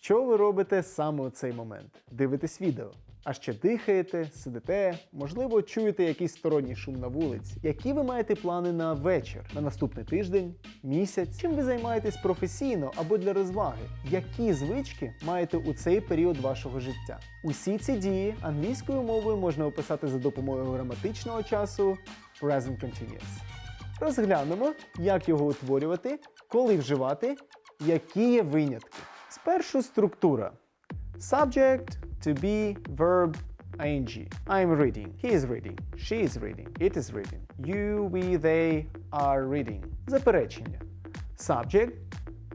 Що ви робите саме у цей момент? Дивитесь відео. А ще дихаєте, сидите, можливо, чуєте якийсь сторонній шум на вулиці. Які ви маєте плани на вечір, на наступний тиждень, місяць? Чим ви займаєтесь професійно або для розваги? Які звички маєте у цей період вашого життя? Усі ці дії англійською мовою можна описати за допомогою граматичного часу Present Continuous. Розглянемо, як його утворювати, коли вживати, які є винятки. Спершу структура. Subject, to be, verb, ing. I'm reading. He is reading. She is reading. It is reading. You, we, they are reading. Заперечення. Subject,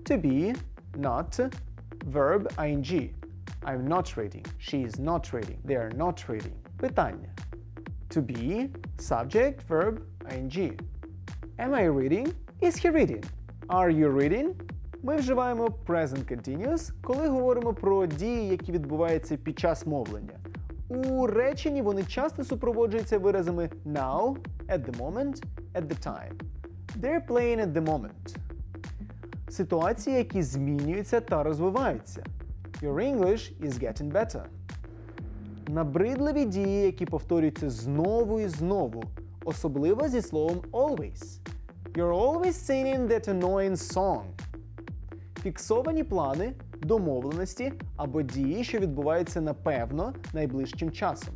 to be, not, verb, ing. I'm not reading. She is not reading. They are not reading. Питання. To be, subject, verb, ing. Am I reading? Is he reading? Are you reading? Ми вживаємо present continuous, коли говоримо про дії, які відбуваються під час мовлення. У реченні вони часто супроводжуються виразами now, at the moment, at the time. They're playing at the moment. Ситуації, які змінюються та розвиваються. Your English is getting better. Набридливі дії, які повторюються знову і знову, особливо зі словом always. You're always singing that annoying song. Фіксовані плани, домовленості або дії, що відбуваються напевно найближчим часом.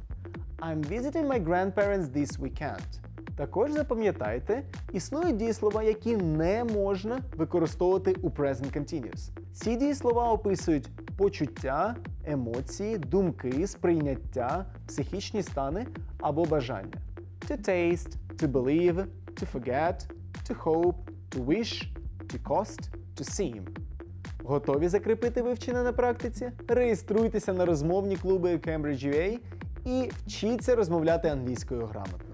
I'm visiting my grandparents this weekend. Також запам'ятайте, існують дієслова, які не можна використовувати у present continuous. Ці дієслова описують почуття, емоції, думки, сприйняття, психічні стани або бажання. To taste, to believe, to forget, to hope, to wish, to cost, to seem. Готові закріпити вивчене на практиці? Реєструйтеся на розмовні клуби Cambridge UA і вчіться розмовляти англійською грамотно.